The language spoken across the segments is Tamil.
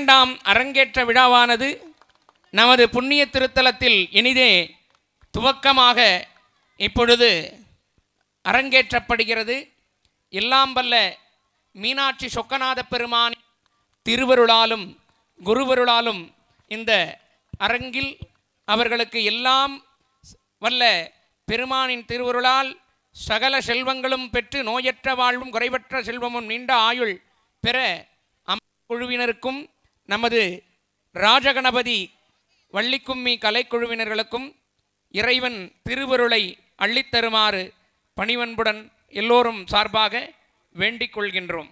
பனிரெண்டாம் அரங்கேற்ற விழாவானது நமது புண்ணிய திருத்தலத்தில் இனிதே துவக்கமாக இப்பொழுது அரங்கேற்றப்படுகிறது. எல்லாம் வல்ல மீனாட்சி சொக்கநாத பெருமான் திருவருளாலும் குருவருளாலும் இந்த அரங்கில் அவர்களுக்கு எல்லாம் வல்ல பெருமானின் திருவருளால் சகல செல்வங்களும் பெற்று நோயற்ற வாழ்வும் குறைவற்ற செல்வமும் நீண்ட ஆயுள் பெற குழுவினருக்கும் நமது ராஜகணபதி வள்ளிக்கும்மி கலைக்குழுவினர்களுக்கும் இறைவன் திருவருளை அள்ளித்தருமாறு பணிவன்புடன் எல்லோரும் சார்பாக வேண்டிக் கொள்கின்றோம்.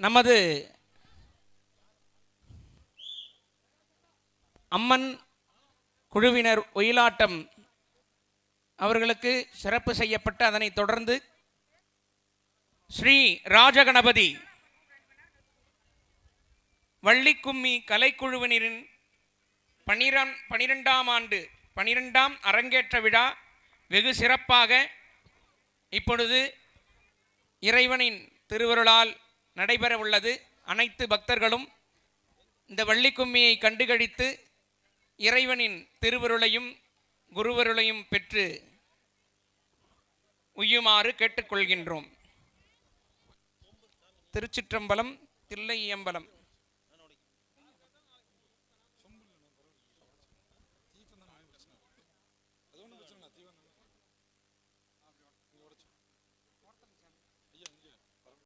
நமது அம்மன் குழுவினர் ஒயிலாட்டம் அவர்களுக்கு சிறப்பு செய்யப்பட்டு அதனைத் தொடர்ந்து ஸ்ரீ ராஜகணபதி வள்ளிக்கும்மி கலைக்குழுவினரின் பனிரன் பனிரெண்டாம் ஆண்டு பனிரெண்டாம் அரங்கேற்ற விழா வெகு சிறப்பாக இப்பொழுது இறைவனின் திருவருளால் நடைபெற உள்ளது அனைத்து பக்தர்களும் இந்த வள்ளிக்கும்மியை கண்டுகழித்து இறைவனின் திருவருளையும் குருவருளையும் பெற்று உய்யுமாறு கேட்டுக்கொள்கின்றோம். திருச்சிற்றம்பலம் தில்லையம்பலம்.